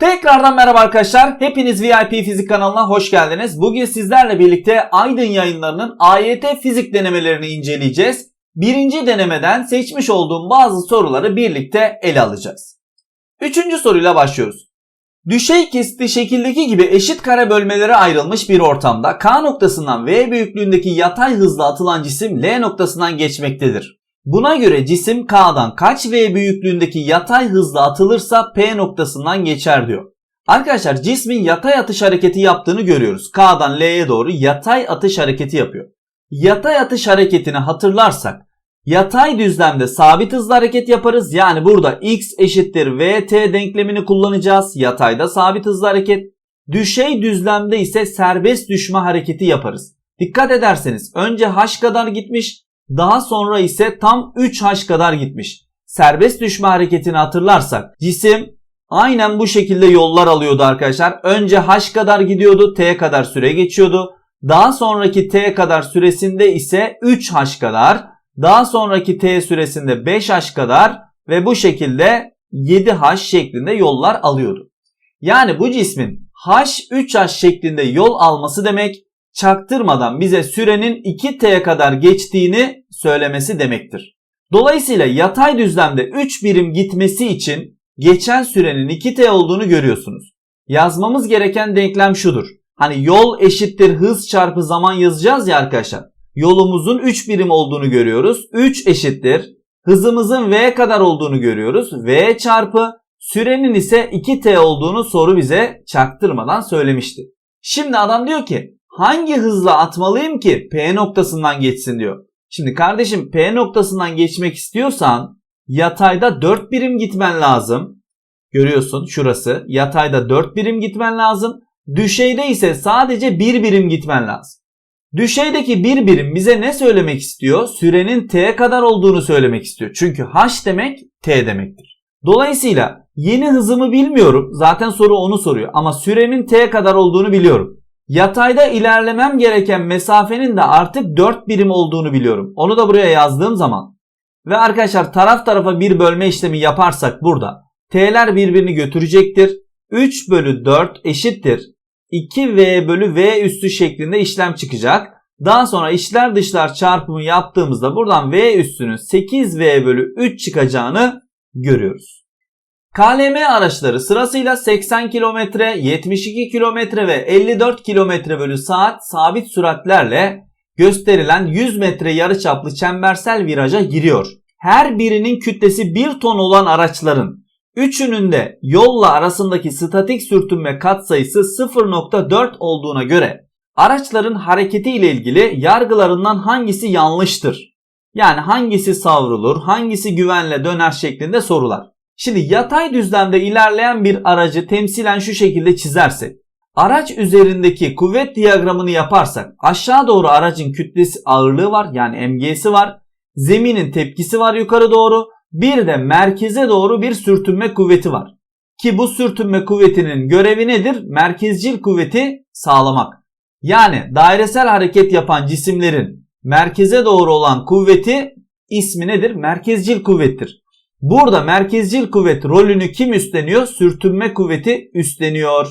Tekrardan merhaba arkadaşlar. Hepiniz VIP Fizik kanalına hoş geldiniz. Bugün sizlerle birlikte Aydın yayınlarının AYT fizik denemelerini inceleyeceğiz. Birinci denemeden seçmiş olduğum bazı soruları birlikte ele alacağız. Üçüncü soruyla başlıyoruz. Düşey kesitli şekildeki gibi eşit kare bölmelere ayrılmış bir ortamda K noktasından V büyüklüğündeki yatay hızla atılan cisim L noktasından geçmektedir. Buna göre cisim K'dan kaç V büyüklüğündeki yatay hızla atılırsa P noktasından geçer diyor. Arkadaşlar cismin yatay atış hareketi yaptığını görüyoruz. K'dan L'ye doğru yatay atış hareketi yapıyor. Yatay atış hareketini hatırlarsak yatay düzlemde sabit hızla hareket yaparız. Yani burada x eşittir vt denklemini kullanacağız. Yatayda sabit hızla hareket. Düşey düzlemde ise serbest düşme hareketi yaparız. Dikkat ederseniz önce h kadar gitmiş daha sonra ise tam 3h kadar gitmiş. Serbest düşme hareketini hatırlarsak cisim aynen bu şekilde yollar alıyordu arkadaşlar. Önce h kadar gidiyordu, t kadar süre geçiyordu. Daha sonraki t kadar süresinde ise 3h kadar, daha sonraki t süresinde 5h kadar ve bu şekilde 7h şeklinde yollar alıyordu. Yani bu cismin h 3h şeklinde yol alması demek çaktırmadan bize sürenin 2t kadar geçtiğini söylemesi demektir. Dolayısıyla yatay düzlemde 3 birim gitmesi için geçen sürenin 2t olduğunu görüyorsunuz. Yazmamız gereken denklem şudur. Hani yol eşittir hız çarpı zaman yazacağız ya arkadaşlar. Yolumuzun 3 birim olduğunu görüyoruz. 3 eşittir. Hızımızın v kadar olduğunu görüyoruz. v çarpı sürenin ise 2t olduğunu soru bize çaktırmadan söylemişti. Şimdi adam diyor ki hangi hızla atmalıyım ki P noktasından geçsin diyor. Şimdi kardeşim P noktasından geçmek istiyorsan yatayda 4 birim gitmen lazım. Görüyorsun şurası. Yatayda 4 birim gitmen lazım. Düşeyde ise sadece 1 birim gitmen lazım. Düşeydeki 1 birim bize ne söylemek istiyor? Sürenin t kadar olduğunu söylemek istiyor. Çünkü h demek t demektir. Dolayısıyla yeni hızımı bilmiyorum. Zaten soru onu soruyor. Ama süremin t kadar olduğunu biliyorum. Yatayda ilerlemem gereken mesafenin de artık 4 birim olduğunu biliyorum. Onu da buraya yazdığım zaman ve arkadaşlar taraf tarafa bir bölme işlemi yaparsak burada t'ler birbirini götürecektir. 3 bölü 4 eşittir. 2v bölü v üstü şeklinde işlem çıkacak. Daha sonra içler dışlar çarpımı yaptığımızda buradan v üstünün 8v bölü 3 çıkacağını görüyoruz. KLM araçları sırasıyla 80 km, 72 km ve 54 km bölü saat sabit süratlerle gösterilen 100 metre yarıçaplı çembersel viraja giriyor. Her birinin kütlesi 1 ton olan araçların üçünün de yolla arasındaki statik sürtünme katsayısı 0.4 olduğuna göre araçların hareketi ile ilgili yargılarından hangisi yanlıştır? Yani hangisi savrulur, hangisi güvenle döner şeklinde sorular. Şimdi yatay düzlemde ilerleyen bir aracı temsilen şu şekilde çizersek, araç üzerindeki kuvvet diyagramını yaparsak aşağı doğru aracın kütlesi ağırlığı var yani MG'si var. Zeminin tepkisi var yukarı doğru. Bir de merkeze doğru bir sürtünme kuvveti var. Ki bu sürtünme kuvvetinin görevi nedir? Merkezcil kuvveti sağlamak. Yani dairesel hareket yapan cisimlerin merkeze doğru olan kuvveti ismi nedir? Merkezcil kuvvettir. Burada merkezcil kuvvet rolünü kim üstleniyor? Sürtünme kuvveti üstleniyor.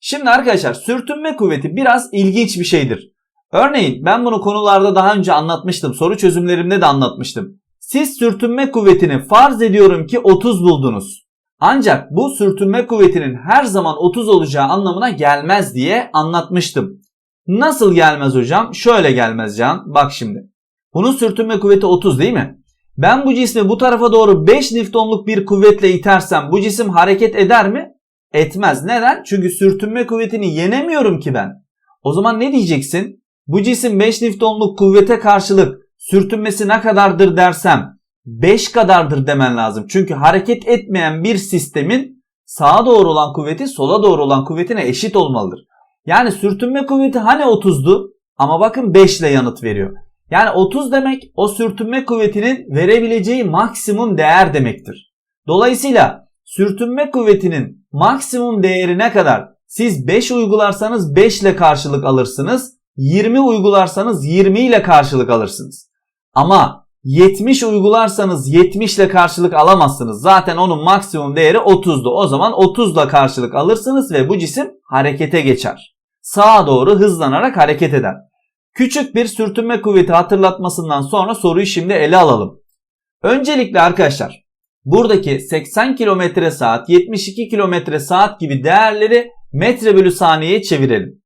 Şimdi arkadaşlar sürtünme kuvveti biraz ilginç bir şeydir. Örneğin ben bunu konularda daha önce anlatmıştım. Soru çözümlerimde de anlatmıştım. Siz sürtünme kuvvetini farz ediyorum ki 30 buldunuz. Ancak bu sürtünme kuvvetinin her zaman 30 olacağı anlamına gelmez diye anlatmıştım. Nasıl gelmez hocam? Şöyle gelmez Can. Bak şimdi. Bunun sürtünme kuvveti 30 değil mi? Ben bu cismi bu tarafa doğru 5 Newton'luk bir kuvvetle itersem bu cisim hareket eder mi? Etmez. Neden? Çünkü sürtünme kuvvetini yenemiyorum ki ben. O zaman ne diyeceksin? Bu cisim 5 Newton'luk kuvvete karşılık sürtünmesi ne kadardır dersem 5 kadardır demen lazım. Çünkü hareket etmeyen bir sistemin sağa doğru olan kuvveti sola doğru olan kuvvetine eşit olmalıdır. Yani sürtünme kuvveti hani 30'du ama bakın 5 ile yanıt veriyor. Yani 30 demek o sürtünme kuvvetinin verebileceği maksimum değer demektir. Dolayısıyla sürtünme kuvvetinin maksimum değeri ne kadar? Siz 5 uygularsanız 5 ile karşılık alırsınız. 20 uygularsanız 20 ile karşılık alırsınız. Ama 70 uygularsanız 70 ile karşılık alamazsınız. Zaten onun maksimum değeri 30'du. O zaman 30 ile karşılık alırsınız ve bu cisim harekete geçer. Sağa doğru hızlanarak hareket eder. Küçük bir sürtünme kuvveti hatırlatmasından sonra soruyu şimdi ele alalım. Öncelikle arkadaşlar buradaki 80 km saat, 72 km saat gibi değerleri metre bölü saniyeye çevirelim.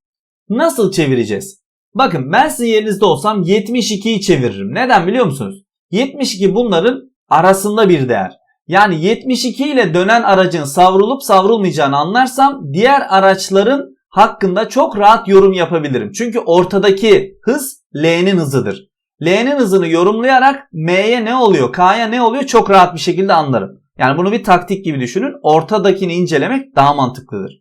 Nasıl çevireceğiz? Bakın ben sizin yerinizde olsam 72'yi çeviririm. Neden biliyor musunuz? 72 bunların arasında bir değer. Yani 72 ile dönen aracın savrulup savrulmayacağını anlarsam diğer araçların hakkında çok rahat yorum yapabilirim. Çünkü ortadaki hız L'nin hızıdır. L'nin hızını yorumlayarak M'ye ne oluyor, K'ya ne oluyor çok rahat bir şekilde anlarım. Yani bunu bir taktik gibi düşünün. Ortadakini incelemek daha mantıklıdır.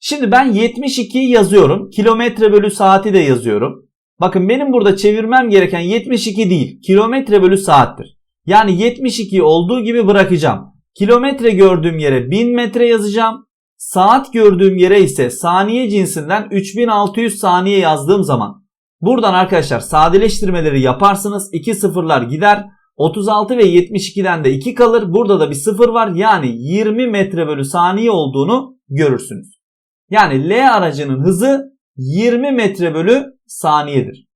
Şimdi ben 72'yi yazıyorum. Kilometre bölü saati de yazıyorum. Bakın benim burada çevirmem gereken 72 değil. Kilometre bölü saattir. Yani 72 olduğu gibi bırakacağım. Kilometre gördüğüm yere 1000 metre yazacağım. Saat gördüğüm yere ise saniye cinsinden 3600 saniye yazdığım zaman buradan arkadaşlar sadeleştirmeleri yaparsınız. 2 sıfırlar gider. 36 ve 72'den de 2 kalır. Burada da bir sıfır var. Yani 20 metre bölü saniye olduğunu görürsünüz. Yani L aracının hızı 20 metre bölü saniyedir.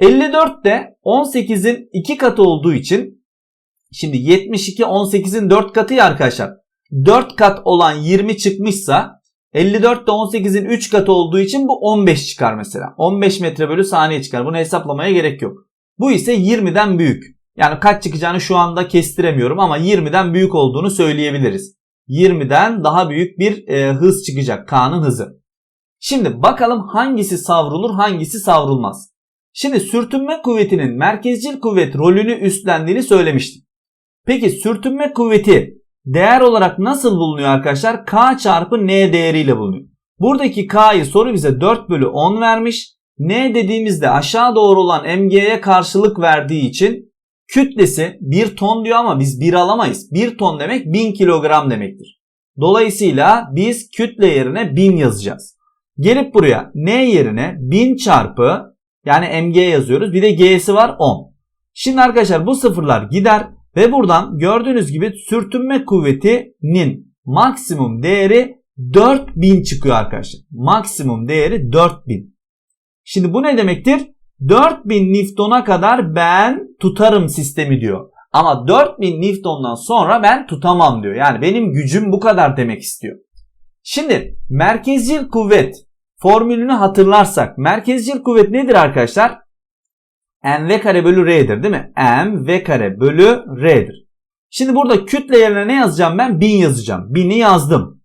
54 de 18'in 2 katı olduğu için şimdi 72 18'in 4 katı ya arkadaşlar. 4 kat olan 20 çıkmışsa 54 de 18'in 3 katı olduğu için bu 15 çıkar mesela. 15 metre bölü saniye çıkar. Bunu hesaplamaya gerek yok. Bu ise 20'den büyük. Yani kaç çıkacağını şu anda kestiremiyorum ama 20'den büyük olduğunu söyleyebiliriz. 20'den daha büyük bir e, hız çıkacak K'nın hızı. Şimdi bakalım hangisi savrulur hangisi savrulmaz. Şimdi sürtünme kuvvetinin merkezcil kuvvet rolünü üstlendiğini söylemiştim. Peki sürtünme kuvveti değer olarak nasıl bulunuyor arkadaşlar? K çarpı N değeriyle bulunuyor. Buradaki K'yı soru bize 4 bölü 10 vermiş. N dediğimizde aşağı doğru olan MG'ye karşılık verdiği için kütlesi 1 ton diyor ama biz 1 alamayız. 1 ton demek 1000 kilogram demektir. Dolayısıyla biz kütle yerine 1000 yazacağız. Gelip buraya N yerine 1000 çarpı yani MG yazıyoruz. Bir de G'si var 10. Şimdi arkadaşlar bu sıfırlar gider ve buradan gördüğünüz gibi sürtünme kuvvetinin maksimum değeri 4000 çıkıyor arkadaşlar. Maksimum değeri 4000. Şimdi bu ne demektir? 4000 Newton'a kadar ben tutarım sistemi diyor. Ama 4000 Newton'dan sonra ben tutamam diyor. Yani benim gücüm bu kadar demek istiyor. Şimdi merkezcil kuvvet formülünü hatırlarsak merkezcil kuvvet nedir arkadaşlar? Mv kare bölü r'dir değil mi? mv kare bölü r'dir. Şimdi burada kütle yerine ne yazacağım ben? 1000 yazacağım. 1000'i yazdım.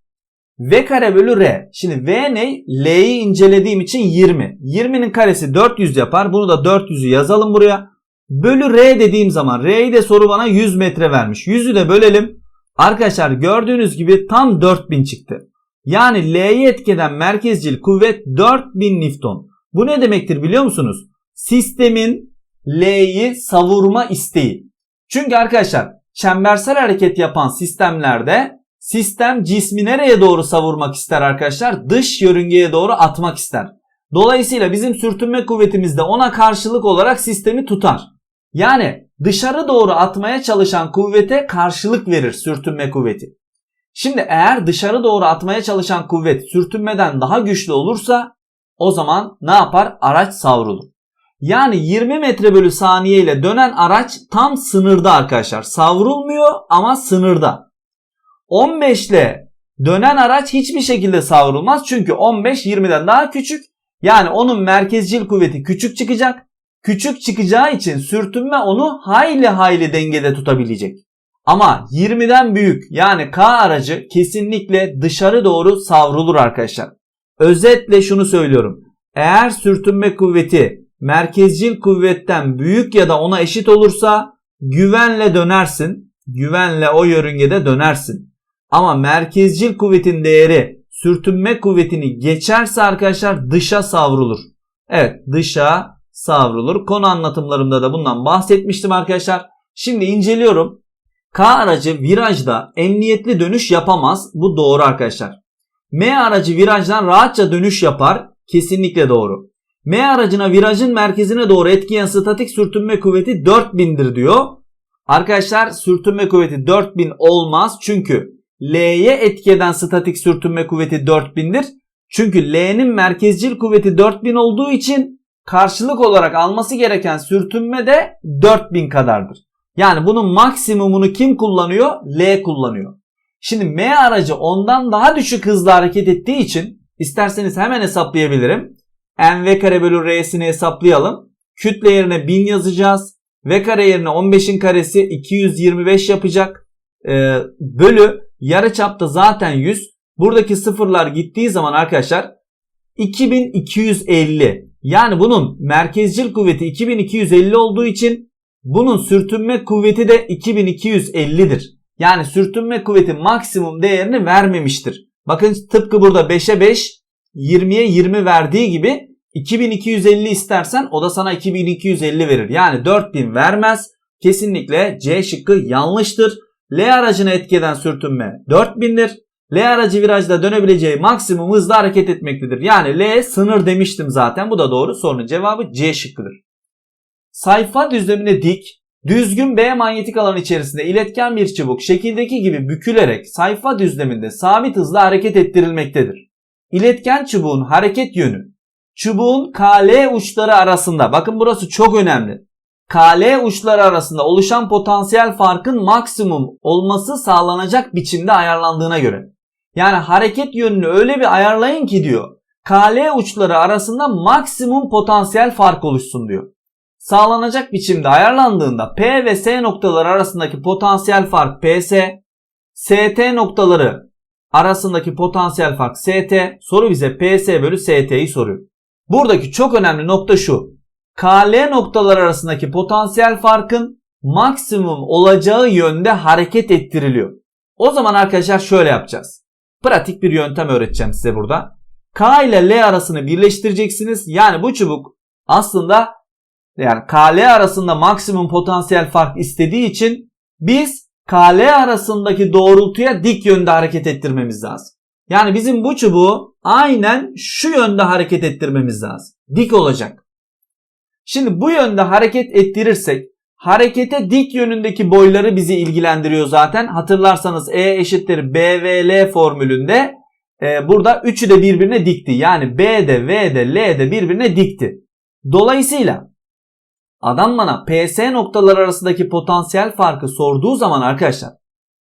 v kare bölü r. Şimdi v ne? l'yi incelediğim için 20. 20'nin karesi 400 yapar. Bunu da 400'ü yazalım buraya. Bölü r dediğim zaman r'yi de soru bana 100 metre vermiş. 100'ü de bölelim. Arkadaşlar gördüğünüz gibi tam 4000 çıktı. Yani L'yi etkeden merkezcil kuvvet 4000 Newton. Bu ne demektir biliyor musunuz? Sistemin L'yi savurma isteği. Çünkü arkadaşlar çembersel hareket yapan sistemlerde sistem cismi nereye doğru savurmak ister arkadaşlar? Dış yörüngeye doğru atmak ister. Dolayısıyla bizim sürtünme kuvvetimiz de ona karşılık olarak sistemi tutar. Yani dışarı doğru atmaya çalışan kuvvete karşılık verir sürtünme kuvveti. Şimdi eğer dışarı doğru atmaya çalışan kuvvet sürtünmeden daha güçlü olursa o zaman ne yapar? Araç savrulur. Yani 20 metre bölü saniye ile dönen araç tam sınırda arkadaşlar. Savrulmuyor ama sınırda. 15 ile dönen araç hiçbir şekilde savrulmaz. Çünkü 15 20'den daha küçük. Yani onun merkezcil kuvveti küçük çıkacak. Küçük çıkacağı için sürtünme onu hayli hayli dengede tutabilecek. Ama 20'den büyük yani K aracı kesinlikle dışarı doğru savrulur arkadaşlar. Özetle şunu söylüyorum. Eğer sürtünme kuvveti merkezcil kuvvetten büyük ya da ona eşit olursa güvenle dönersin. Güvenle o yörüngede dönersin. Ama merkezcil kuvvetin değeri sürtünme kuvvetini geçerse arkadaşlar dışa savrulur. Evet dışa savrulur. Konu anlatımlarımda da bundan bahsetmiştim arkadaşlar. Şimdi inceliyorum. K aracı virajda emniyetli dönüş yapamaz. Bu doğru arkadaşlar. M aracı virajdan rahatça dönüş yapar. Kesinlikle doğru. M aracına virajın merkezine doğru etkiyen statik sürtünme kuvveti 4000'dir diyor. Arkadaşlar sürtünme kuvveti 4000 olmaz. Çünkü L'ye etki statik sürtünme kuvveti 4000'dir. Çünkü L'nin merkezcil kuvveti 4000 olduğu için karşılık olarak alması gereken sürtünme de 4000 kadardır. Yani bunun maksimumunu kim kullanıyor? L kullanıyor. Şimdi M aracı ondan daha düşük hızla hareket ettiği için isterseniz hemen hesaplayabilirim. Mv kare bölü r'sini hesaplayalım. Kütle yerine 1000 yazacağız. V kare yerine 15'in karesi 225 yapacak. Ee, bölü yarı çapta zaten 100. Buradaki sıfırlar gittiği zaman arkadaşlar 2250. Yani bunun merkezcil kuvveti 2250 olduğu için bunun sürtünme kuvveti de 2250'dir. Yani sürtünme kuvveti maksimum değerini vermemiştir. Bakın tıpkı burada 5'e 5, 20'ye 20 verdiği gibi 2250 istersen o da sana 2250 verir. Yani 4000 vermez. Kesinlikle C şıkkı yanlıştır. L aracına etki eden sürtünme 4000'dir. L aracı virajda dönebileceği maksimum hızla hareket etmektedir. Yani L sınır demiştim zaten. Bu da doğru. Sorunun cevabı C şıkkıdır. Sayfa düzlemine dik, düzgün B manyetik alan içerisinde iletken bir çubuk şekildeki gibi bükülerek sayfa düzleminde sabit hızla hareket ettirilmektedir. İletken çubuğun hareket yönü çubuğun KL uçları arasında bakın burası çok önemli. KL uçları arasında oluşan potansiyel farkın maksimum olması sağlanacak biçimde ayarlandığına göre. Yani hareket yönünü öyle bir ayarlayın ki diyor. KL uçları arasında maksimum potansiyel fark oluşsun diyor. Sağlanacak biçimde ayarlandığında P ve S noktaları arasındaki potansiyel fark PS, ST noktaları arasındaki potansiyel fark ST, soru bize PS bölü ST'yi soruyor. Buradaki çok önemli nokta şu. KL noktalar arasındaki potansiyel farkın maksimum olacağı yönde hareket ettiriliyor. O zaman arkadaşlar şöyle yapacağız. Pratik bir yöntem öğreteceğim size burada. K ile L arasını birleştireceksiniz. Yani bu çubuk aslında yani KL arasında maksimum potansiyel fark istediği için biz KL arasındaki doğrultuya dik yönde hareket ettirmemiz lazım. Yani bizim bu çubuğu aynen şu yönde hareket ettirmemiz lazım. Dik olacak. Şimdi bu yönde hareket ettirirsek harekete dik yönündeki boyları bizi ilgilendiriyor zaten. Hatırlarsanız E eşittir BVL formülünde e, burada üçü de birbirine dikti. Yani B de V de L de birbirine dikti. Dolayısıyla adam bana PS noktalar arasındaki potansiyel farkı sorduğu zaman arkadaşlar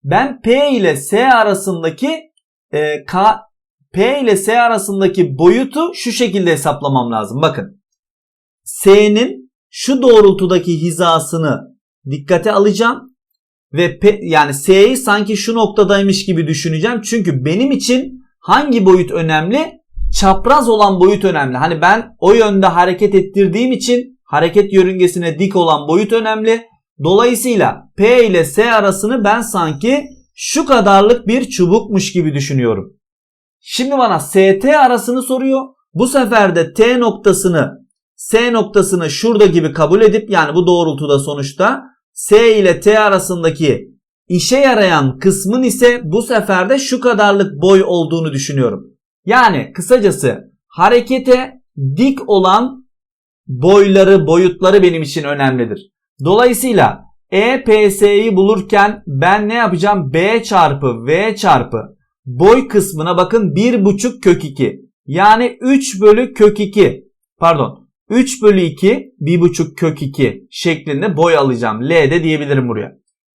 ben P ile S arasındaki e, K, P ile S arasındaki boyutu şu şekilde hesaplamam lazım. Bakın S'nin şu doğrultudaki hizasını dikkate alacağım ve P, yani S'yi sanki şu noktadaymış gibi düşüneceğim. Çünkü benim için hangi boyut önemli? Çapraz olan boyut önemli. Hani ben o yönde hareket ettirdiğim için hareket yörüngesine dik olan boyut önemli. Dolayısıyla P ile S arasını ben sanki şu kadarlık bir çubukmuş gibi düşünüyorum. Şimdi bana ST arasını soruyor. Bu sefer de T noktasını S noktasını şurada gibi kabul edip yani bu doğrultuda sonuçta S ile T arasındaki işe yarayan kısmın ise bu sefer de şu kadarlık boy olduğunu düşünüyorum. Yani kısacası harekete dik olan boyları, boyutları benim için önemlidir. Dolayısıyla EPS'yi bulurken ben ne yapacağım? B çarpı V çarpı boy kısmına bakın 1,5 kök 2. Yani 3 bölü kök 2. Pardon 3 bölü 2 1,5 kök 2 şeklinde boy alacağım. L de diyebilirim buraya.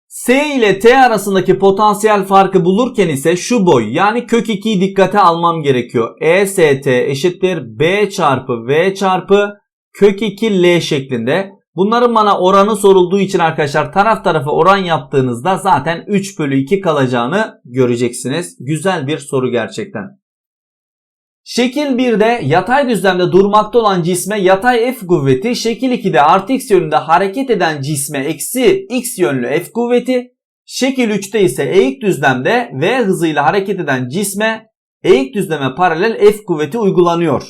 S ile T arasındaki potansiyel farkı bulurken ise şu boy yani kök 2'yi dikkate almam gerekiyor. EST eşittir B çarpı V çarpı kök 2 L şeklinde. Bunların bana oranı sorulduğu için arkadaşlar taraf tarafa oran yaptığınızda zaten 3 bölü 2 kalacağını göreceksiniz. Güzel bir soru gerçekten. Şekil 1'de yatay düzlemde durmakta olan cisme yatay F kuvveti, şekil 2'de artı x yönünde hareket eden cisme eksi x yönlü F kuvveti, şekil 3'te ise eğik düzlemde V hızıyla hareket eden cisme eğik düzleme paralel F kuvveti uygulanıyor.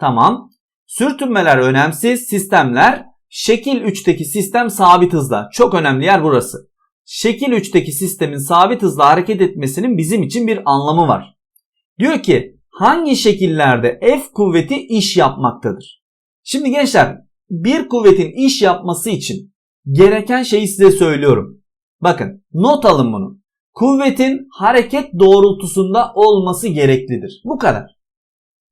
Tamam. Sürtünmeler önemsiz, sistemler Şekil 3'teki sistem sabit hızla. Çok önemli yer burası. Şekil 3'teki sistemin sabit hızla hareket etmesinin bizim için bir anlamı var. Diyor ki hangi şekillerde F kuvveti iş yapmaktadır? Şimdi gençler bir kuvvetin iş yapması için gereken şeyi size söylüyorum. Bakın not alın bunu. Kuvvetin hareket doğrultusunda olması gereklidir. Bu kadar.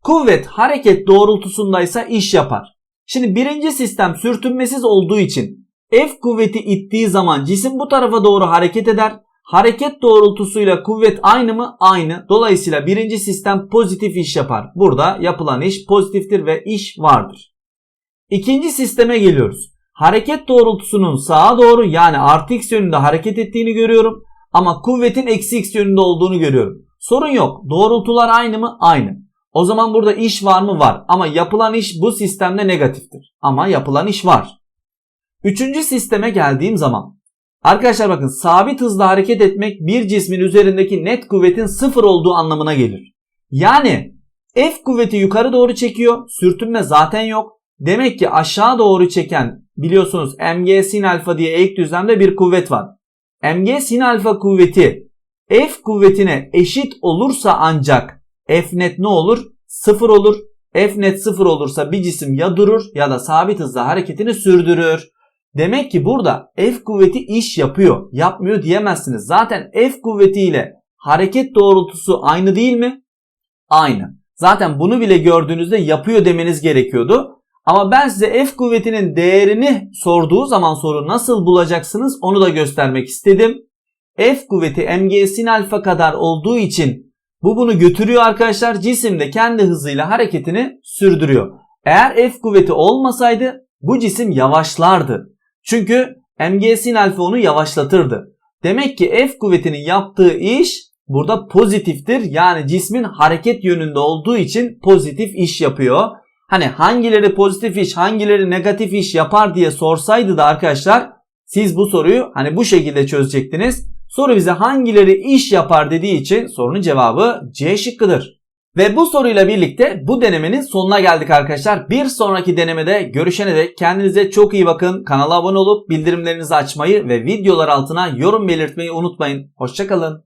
Kuvvet hareket doğrultusundaysa iş yapar. Şimdi birinci sistem sürtünmesiz olduğu için F kuvveti ittiği zaman cisim bu tarafa doğru hareket eder. Hareket doğrultusuyla kuvvet aynı mı? Aynı. Dolayısıyla birinci sistem pozitif iş yapar. Burada yapılan iş pozitiftir ve iş vardır. İkinci sisteme geliyoruz. Hareket doğrultusunun sağa doğru yani artı x yönünde hareket ettiğini görüyorum. Ama kuvvetin eksi x yönünde olduğunu görüyorum. Sorun yok. Doğrultular aynı mı? Aynı. O zaman burada iş var mı? Var. Ama yapılan iş bu sistemde negatiftir. Ama yapılan iş var. Üçüncü sisteme geldiğim zaman Arkadaşlar bakın sabit hızla hareket etmek bir cismin üzerindeki net kuvvetin sıfır olduğu anlamına gelir. Yani F kuvveti yukarı doğru çekiyor. Sürtünme zaten yok. Demek ki aşağı doğru çeken biliyorsunuz mg sin alfa diye ek düzlemde bir kuvvet var. mg sin alfa kuvveti F kuvvetine eşit olursa ancak F net ne olur? Sıfır olur. F net sıfır olursa bir cisim ya durur ya da sabit hızla hareketini sürdürür. Demek ki burada F kuvveti iş yapıyor, yapmıyor diyemezsiniz. Zaten F kuvvetiyle hareket doğrultusu aynı değil mi? Aynı. Zaten bunu bile gördüğünüzde yapıyor demeniz gerekiyordu. Ama ben size F kuvvetinin değerini sorduğu zaman soru nasıl bulacaksınız onu da göstermek istedim. F kuvveti mg sin alfa kadar olduğu için bu bunu götürüyor arkadaşlar. Cisim de kendi hızıyla hareketini sürdürüyor. Eğer F kuvveti olmasaydı bu cisim yavaşlardı. Çünkü mg sin alfa onu yavaşlatırdı. Demek ki F kuvvetinin yaptığı iş burada pozitiftir. Yani cismin hareket yönünde olduğu için pozitif iş yapıyor. Hani hangileri pozitif iş, hangileri negatif iş yapar diye sorsaydı da arkadaşlar siz bu soruyu hani bu şekilde çözecektiniz. Soru bize hangileri iş yapar dediği için sorunun cevabı C şıkkıdır. Ve bu soruyla birlikte bu denemenin sonuna geldik arkadaşlar. Bir sonraki denemede görüşene dek kendinize çok iyi bakın. Kanala abone olup bildirimlerinizi açmayı ve videolar altına yorum belirtmeyi unutmayın. Hoşçakalın.